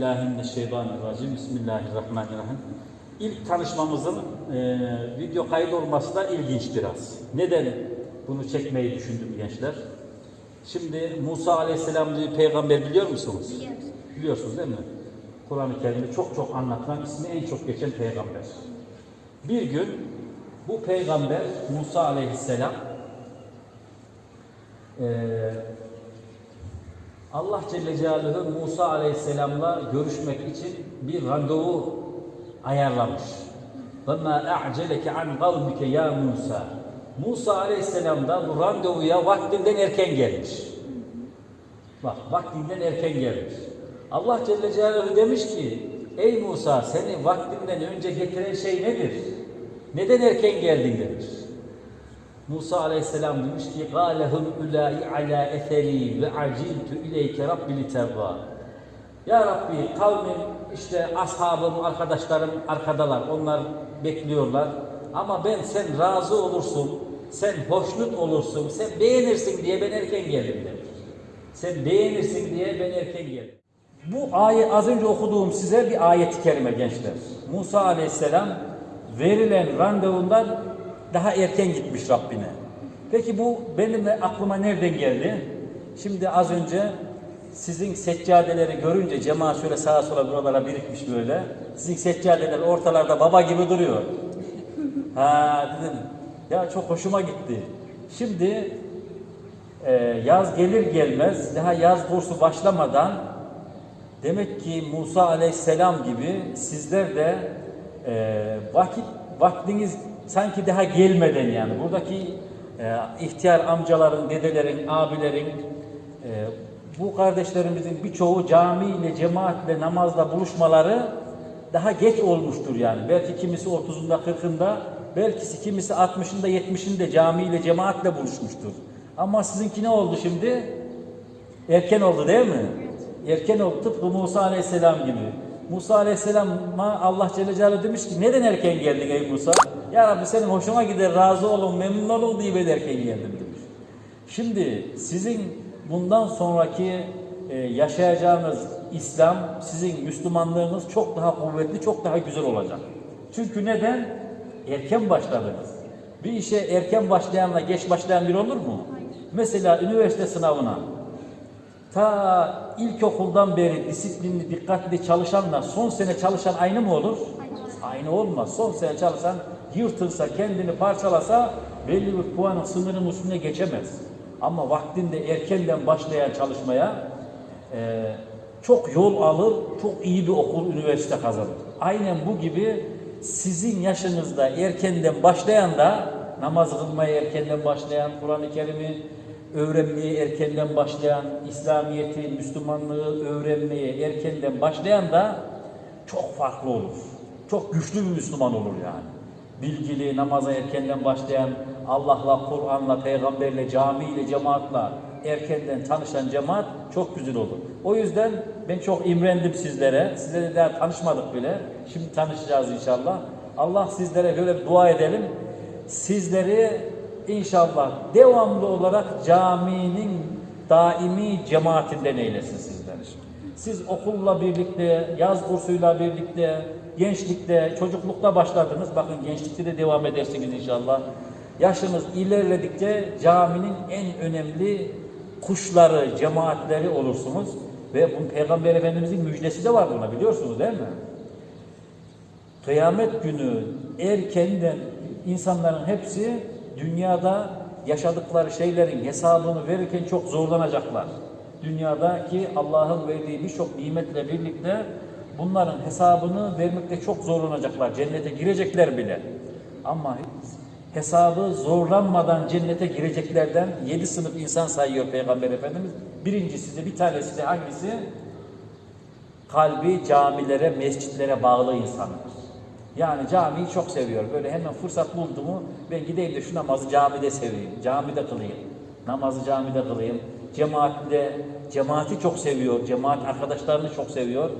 Bismillahirrahmanirrahim. Bismillahirrahmanirrahim. İlk tanışmamızın e, video kaydı olması da ilginç biraz. Neden bunu çekmeyi düşündüm gençler? Şimdi Musa Aleyhisselam diye peygamber biliyor musunuz? Biliyoruz. Biliyorsunuz değil mi? Kur'an-ı Kerim'de çok çok anlatılan, ismi en çok geçen peygamber. Bir gün bu peygamber Musa Aleyhisselam e, Allah Celle Celaluhu Musa Aleyhisselam'la görüşmek için bir randevu ayarlamış. وَمَا أَعْجَلَكَ عَنْ قَوْمِكَ ya Musa. Musa Aleyhisselam da bu randevuya vaktinden erken gelmiş. Bak vaktinden erken gelmiş. Allah Celle Celaluhu demiş ki Ey Musa seni vaktinden önce getiren şey nedir? Neden erken geldin demiş. Musa aleyhisselam demiş ki galehum ulai ala etheri ve aciltu ileyke rabbi tevva. Ya Rabbi kavmim işte ashabım, arkadaşlarım arkadalar. Onlar bekliyorlar. Ama ben sen razı olursun, sen hoşnut olursun, sen beğenirsin diye ben erken geldim. Sen beğenirsin diye ben erken geldim. Bu ayet az önce okuduğum size bir ayet-i kerime gençler. Musa aleyhisselam verilen randevundan daha erken gitmiş Rabbine. Peki bu benim aklıma nereden geldi? Şimdi az önce sizin seccadeleri görünce cemaat şöyle sağa sola buralara birikmiş böyle. Sizin seccadeler ortalarda baba gibi duruyor. Ha dedim. Ya çok hoşuma gitti. Şimdi e, yaz gelir gelmez daha yaz kursu başlamadan demek ki Musa Aleyhisselam gibi sizler de e, vakit vaktiniz sanki daha gelmeden yani buradaki e, ihtiyar amcaların, dedelerin, abilerin e, bu kardeşlerimizin birçoğu camiyle, cemaatle, namazla buluşmaları daha geç olmuştur yani. Belki kimisi 30'unda, 40'ında, belki kimisi 60'ında, 70'inde camiyle, cemaatle buluşmuştur. Ama sizinki ne oldu şimdi? Erken oldu değil mi? Erken oldu tıpkı Musa Aleyhisselam gibi. Musa Aleyhisselam'a Allah Celle Celaluhu demiş ki neden erken geldin ey Musa? Ya Rabbi senin hoşuma gider, razı olun, memnun olun diye ben erken geldim demiş. Şimdi sizin bundan sonraki e, yaşayacağınız İslam, sizin Müslümanlığınız çok daha kuvvetli, çok daha güzel olacak. Çünkü neden? Erken başladınız. Bir işe erken başlayanla geç başlayan bir olur mu? Mesela üniversite sınavına ta ilkokuldan beri disiplinli, dikkatli çalışanla son sene çalışan aynı mı olur? Aynı olmaz. Son sene çalışan yırtılsa, kendini parçalasa belli bir puanın sınırının üstüne geçemez. Ama vaktinde erkenden başlayan çalışmaya e, çok yol alır, çok iyi bir okul, üniversite kazanır. Aynen bu gibi sizin yaşınızda erkenden başlayan da namaz kılmaya erkenden başlayan, Kur'an-ı Kerim'i öğrenmeye erkenden başlayan, İslamiyet'i, Müslümanlığı öğrenmeye erkenden başlayan da çok farklı olur. Çok güçlü bir Müslüman olur yani. Bilgili, namaza erkenden başlayan, Allah'la, Kur'an'la, peygamberle, camiyle, cemaatla erkenden tanışan cemaat çok güzel olur. O yüzden ben çok imrendim sizlere. Sizlerle daha tanışmadık bile. Şimdi tanışacağız inşallah. Allah sizlere böyle dua edelim. Sizleri inşallah devamlı olarak caminin daimi cemaatinden eylesin sizleri. Siz okulla birlikte, yaz kursuyla birlikte, gençlikte, çocuklukta başladınız. Bakın gençlikte de devam edersiniz inşallah. Yaşınız ilerledikçe caminin en önemli kuşları, cemaatleri olursunuz. Ve bu Peygamber Efendimizin müjdesi de var buna biliyorsunuz değil mi? Kıyamet günü erkenden insanların hepsi dünyada yaşadıkları şeylerin hesabını verirken çok zorlanacaklar. Dünyadaki Allah'ın verdiği birçok nimetle birlikte bunların hesabını vermekte çok zorlanacaklar. Cennete girecekler bile. Ama hesabı zorlanmadan cennete gireceklerden yedi sınıf insan sayıyor Peygamber Efendimiz. Birincisi de bir tanesi de hangisi? Kalbi camilere, mescitlere bağlı insanlar. Yani camiyi çok seviyor. Böyle hemen fırsat buldu mu ben gideyim de şu namazı camide seveyim. Camide kılayım. Namazı camide kılayım. Cemaatle, cemaati çok seviyor. Cemaat arkadaşlarını çok seviyor.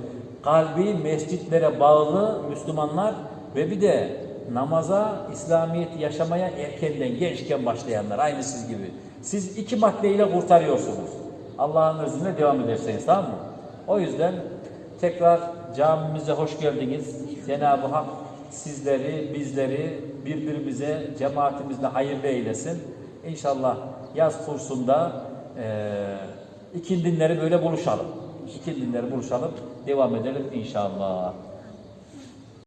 Kalbi mescitlere bağlı Müslümanlar ve bir de namaza, İslamiyet'i yaşamaya erkenden, gençken başlayanlar. Aynı siz gibi. Siz iki maddeyle kurtarıyorsunuz. Allah'ın izniyle devam ederseniz tamam mı? O yüzden Tekrar camimize hoş geldiniz. Cenab-ı Hak sizleri, bizleri birbirimize, cemaatimizle hayırlı eylesin. İnşallah yaz kursunda eee ikindinleri böyle buluşalım. İkindinleri buluşalım, devam edelim inşallah.